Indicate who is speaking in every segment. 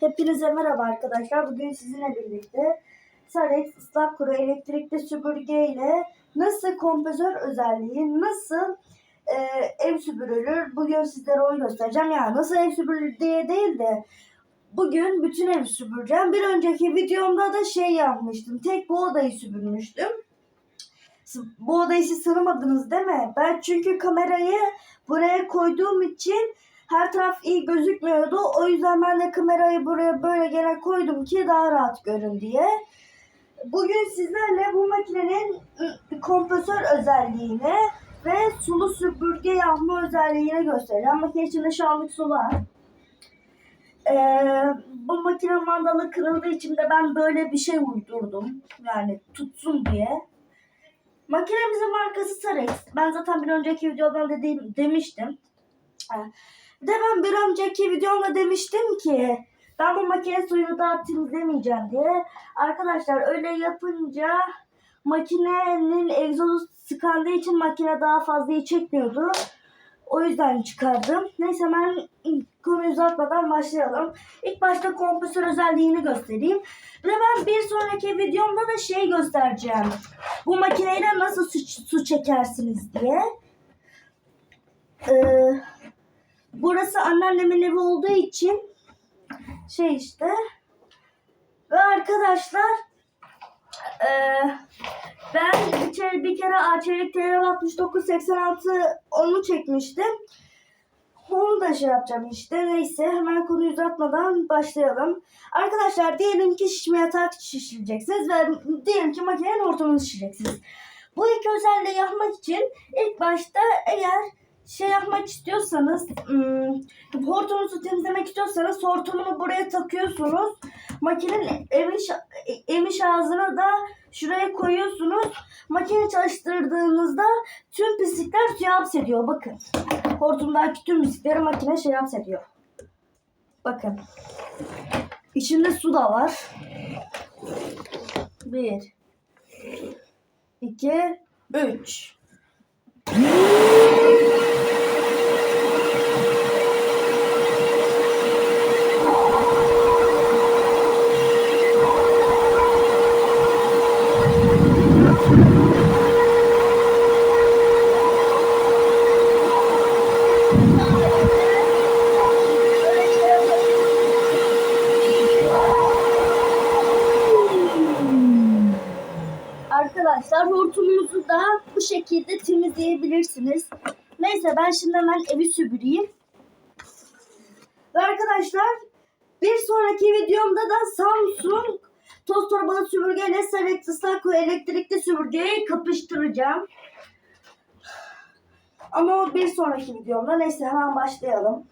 Speaker 1: Hepinize merhaba arkadaşlar. Bugün sizinle birlikte Sarex ıslak kuru elektrikli süpürge ile nasıl kompresör özelliği, nasıl e, ev süpürülür bugün sizlere onu göstereceğim. Yani nasıl ev süpürülür diye değil de bugün bütün evi süpüreceğim. Bir önceki videomda da şey yapmıştım. Tek bu odayı süpürmüştüm. Bu odayı siz tanımadınız değil mi? Ben çünkü kamerayı buraya koyduğum için her taraf iyi gözükmüyordu. O yüzden ben de kamerayı buraya böyle gene koydum ki daha rahat görün diye. Bugün sizlerle bu makinenin kompresör özelliğini ve sulu süpürge yapma özelliğini göstereceğim. Makine içinde şu anlık su var. Ee, bu makine mandalı kırıldığı için de ben böyle bir şey uydurdum. Yani tutsun diye. Makinemizin markası Sarex. Ben zaten bir önceki videodan da de- demiştim. Bir de ben bir önceki videomda demiştim ki ben bu makine suyunu daha temizlemeyeceğim diye. Arkadaşlar öyle yapınca makinenin egzozu sıkandığı için makine daha fazla çekmiyordu. O yüzden çıkardım. Neyse ben konuyu uzatmadan başlayalım. İlk başta kompresör özelliğini göstereyim. Ve ben bir sonraki videomda da şey göstereceğim. Bu makineyle nasıl su, su çekersiniz diye. Ee, burası anneannemin evi olduğu için şey işte. Ve arkadaşlar eee, ben bir, kere, bir kere Arçelik TR 6986 onu çekmiştim. Onu da şey yapacağım işte. Neyse hemen konuyu uzatmadan başlayalım. Arkadaşlar diyelim ki şişme yatak şişireceksiniz ve diyelim ki makinenin hortumunu şişireceksiniz. Bu iki özelliği yapmak için ilk başta eğer şey yapmak istiyorsanız hmm, hortumunuzu temizlemek istiyorsanız hortumunu buraya takıyorsunuz. Makinenin emiş, emiş ağzını da şuraya koyuyorsunuz. Makine çalıştırdığınızda tüm pislikler suya hapsediyor. Bakın. Hortumdaki tüm pislikleri makine şey hapsediyor. Bakın. İçinde su da var. Bir. iki, Üç. Arkadaşlar hortumunuzu da bu şekilde temizleyebilirsiniz. Neyse ben şimdi hemen evi süpüreyim. Ve arkadaşlar bir sonraki videomda da Samsung toz torbalı süpürgeyle Sarex Islak elektrikli süpürgeyi kapıştıracağım. Ama o bir sonraki videomda. Neyse hemen başlayalım.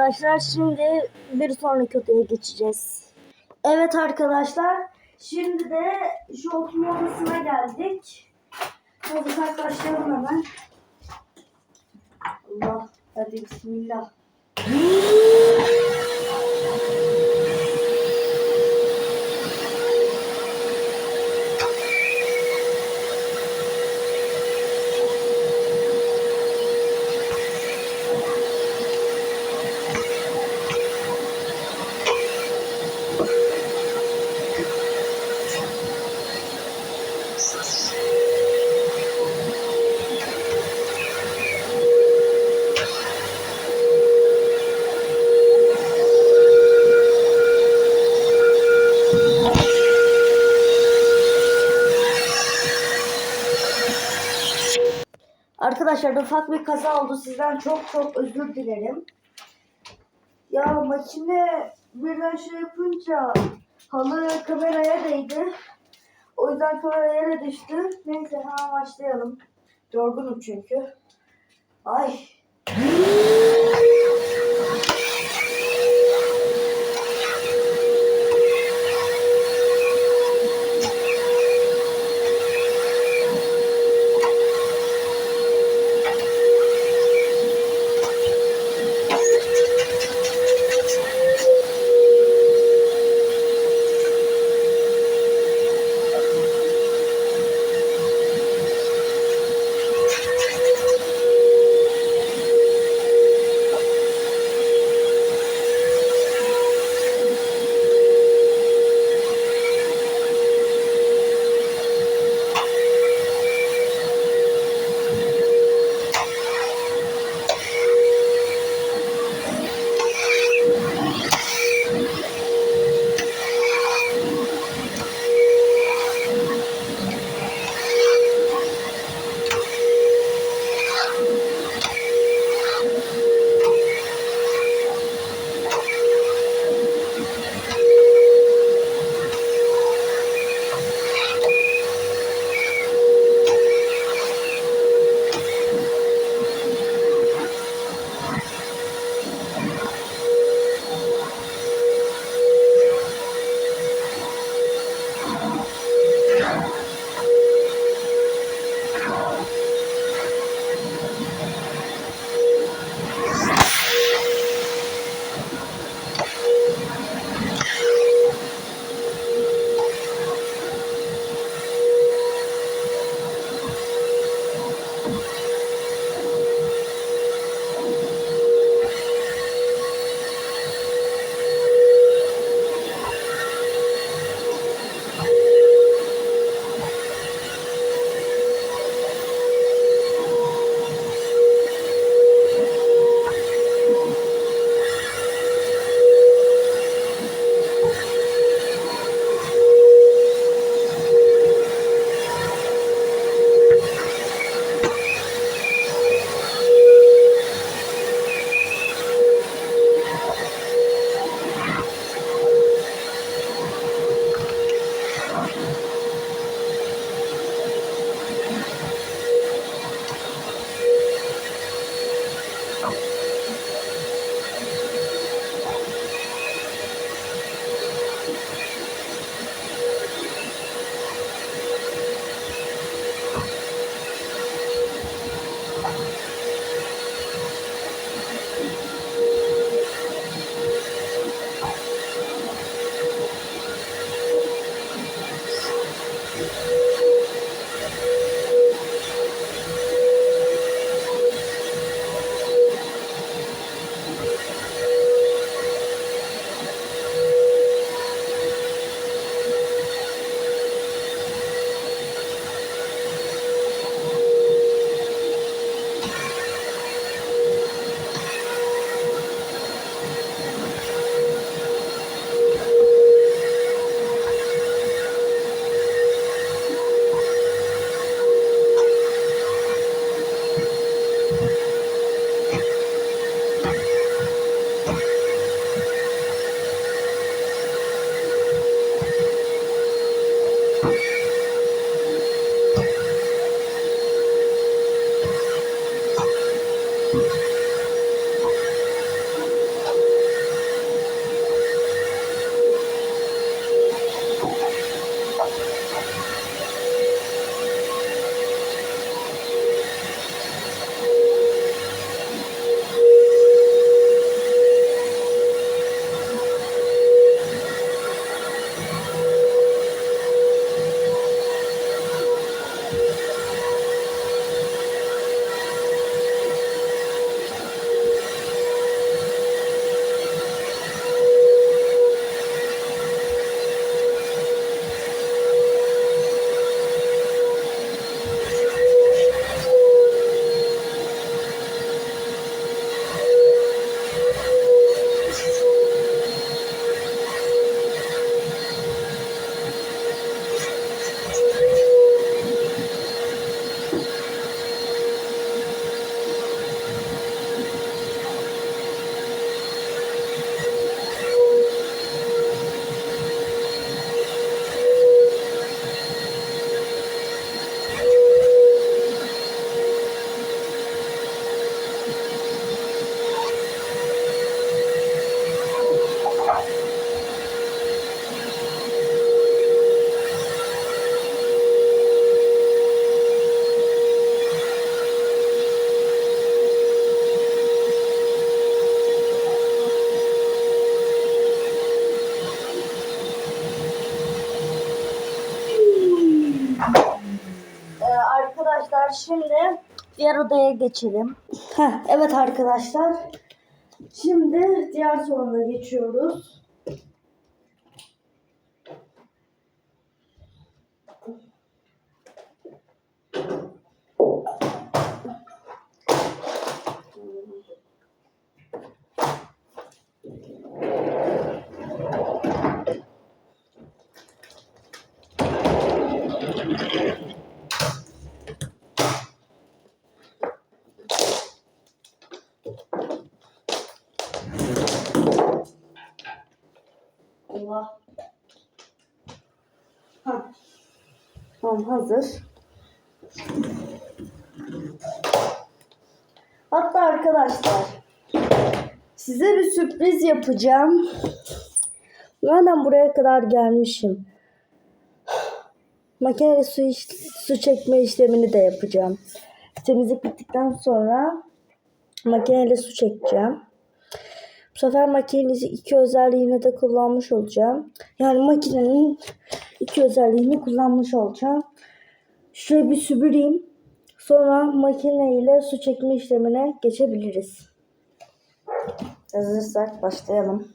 Speaker 1: Arkadaşlar şimdi bir sonraki odaya geçeceğiz. Evet arkadaşlar şimdi de şu oturma odasına geldik. Kalk başlayalım hemen. Allah hadi bismillah. Arkadaşlar ufak bir kaza oldu. Sizden çok çok özür dilerim. Ya makine birden şey yapınca halı kameraya değdi. O yüzden kamera yere düştü. Neyse hemen başlayalım. Yorgunum çünkü. Ay. Odaya geçelim. Heh, evet arkadaşlar. Şimdi diğer salona geçiyoruz. Allah. Ha. Tamam hazır. Hatta arkadaşlar size bir sürpriz yapacağım. Madem buraya kadar gelmişim. Makineli su, iş- su çekme işlemini de yapacağım. Temizlik bittikten sonra makineyle su çekeceğim. Bu sefer makinesi iki özelliğini de kullanmış olacağım. Yani makinenin iki özelliğini kullanmış olacağım. Şöyle bir süpüreyim. Sonra makine ile su çekme işlemine geçebiliriz. Hazırsak başlayalım.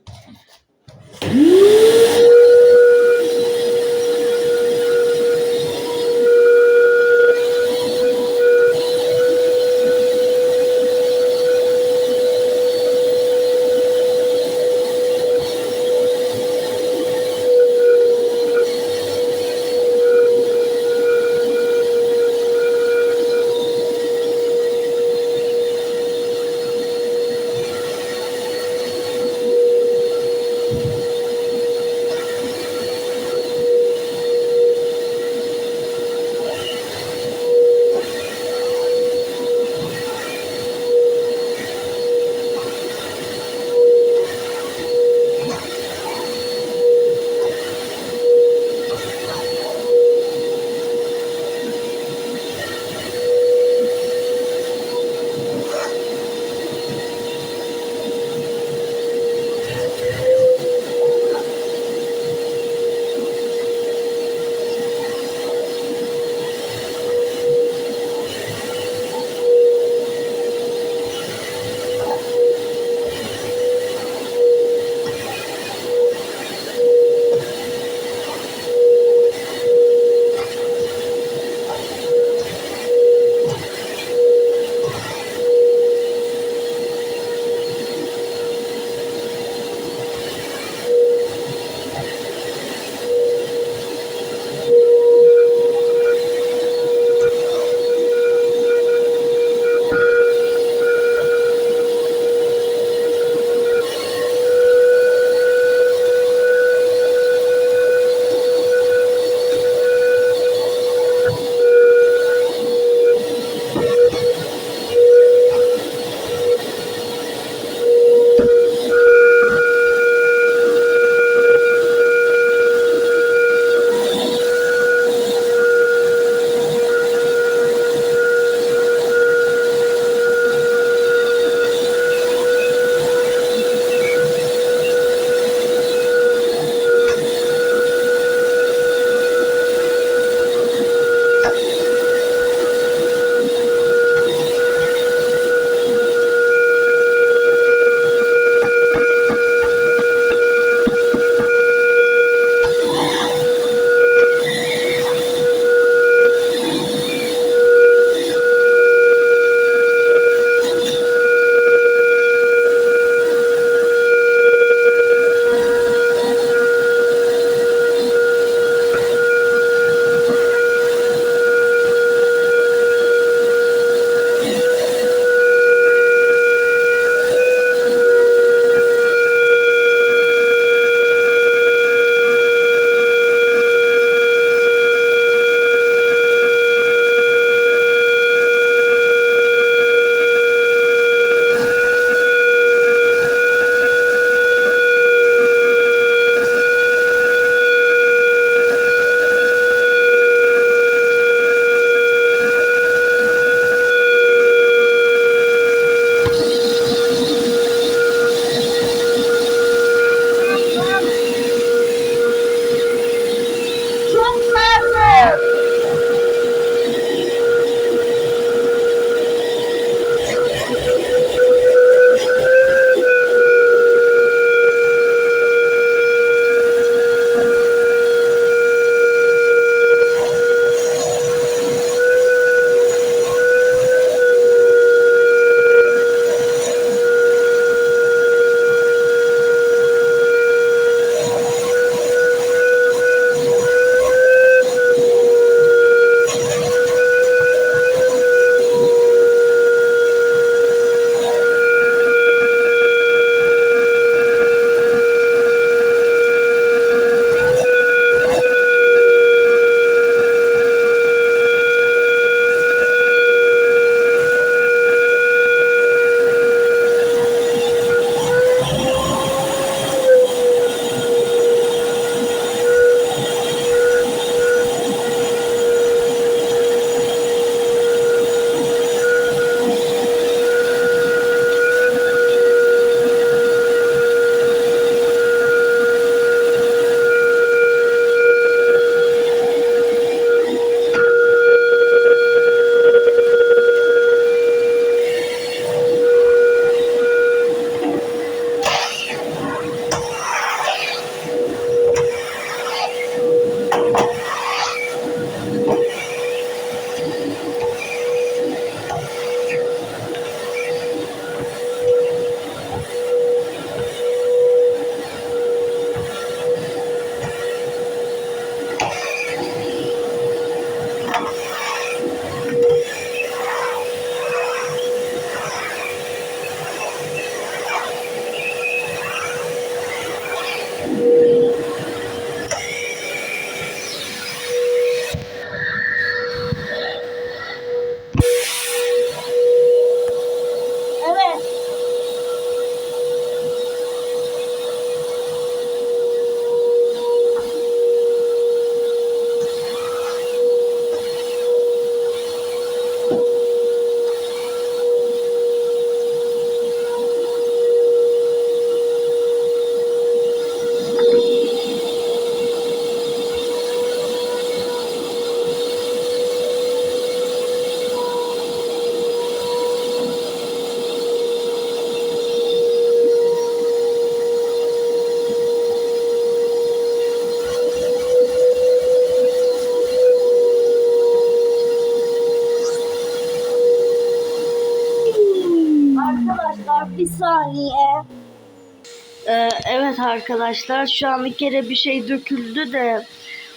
Speaker 1: Arkadaşlar şu an bir kere bir şey döküldü de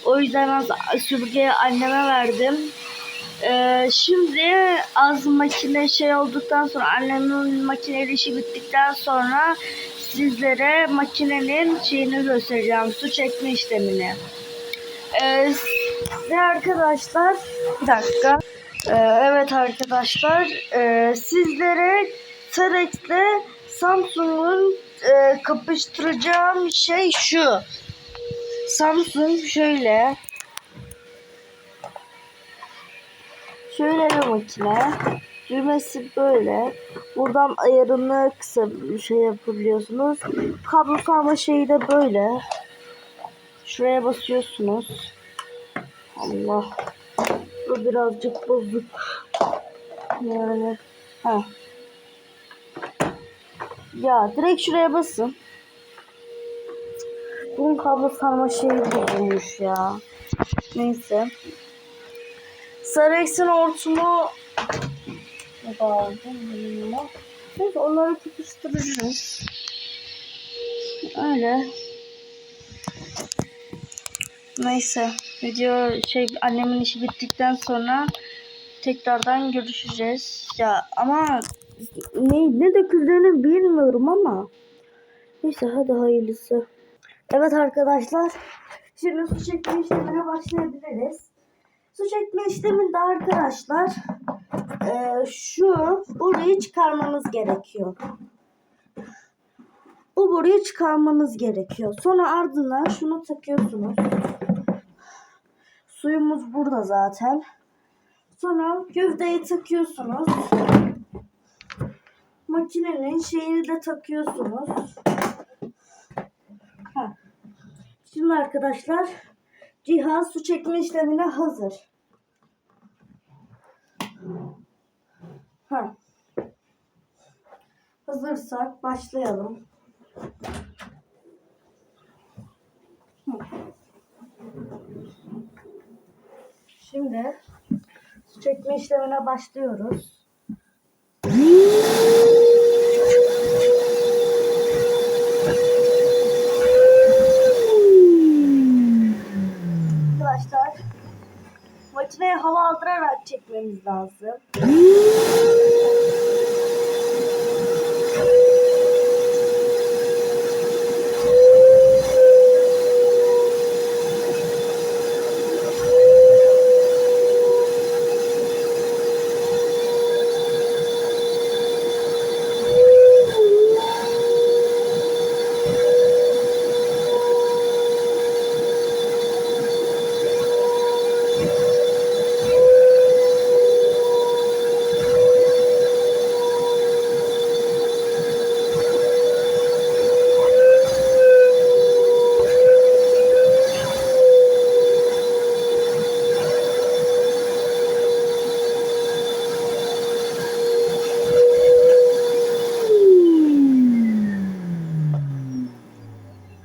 Speaker 1: o yüzden az süpürgeyi anneme verdim. Ee, şimdi az makine şey olduktan sonra annemin makineli işi bittikten sonra sizlere makinenin şeyini göstereceğim. Su çekme işlemini. Ee, ve arkadaşlar bir dakika. Ee, evet arkadaşlar e, sizlere Terex'le Samsung'un e, kapıştıracağım şey şu. Samsung şöyle şöyle bir makine. Düğmesi böyle. Buradan ayarını kısa bir şey yapabiliyorsunuz. Kablo sarma şeyi de böyle. Şuraya basıyorsunuz. Allah. Bu birazcık bozuk. Yani. Ha. Ya direkt şuraya basın. Bunun kablo sarma şeyi bozulmuş ya. Neyse. Sarex'in hortumu ne kaldı bilmiyorum. Neyse onları tutuşturacağız. Öyle. Neyse video şey annemin işi bittikten sonra tekrardan görüşeceğiz. Ya ama ne, ne döküldüğünü bilmiyorum ama. Neyse hadi hayırlısı. Evet arkadaşlar. Şimdi su çekme işlemine başlayabiliriz. Su çekme işleminde arkadaşlar eee, şu burayı çıkarmamız gerekiyor. Bu boruyu çıkarmanız gerekiyor. Sonra ardından şunu takıyorsunuz. Suyumuz burada zaten. Sonra gövdeyi takıyorsunuz. Makinenin şeyini de takıyorsunuz. Şimdi arkadaşlar cihaz su çekme işlemine hazır. Ha. Hazırsak başlayalım. Şimdi su çekme işlemine başlıyoruz. Arkadaşlar makineye hava aldırarak çekmemiz lazım.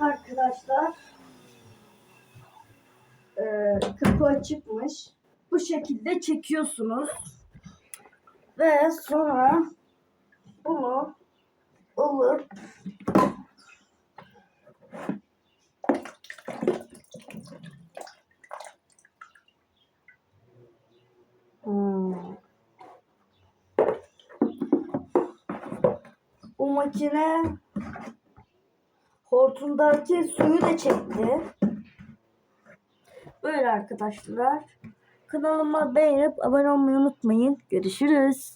Speaker 1: Arkadaşlar eee kapı açıkmış. Bu şekilde çekiyorsunuz. Ve sonra bunu alıp Hmm. Bu makine hortumdaki suyu da çekti. Böyle arkadaşlar. Kanalıma beğenip abone olmayı unutmayın. Görüşürüz.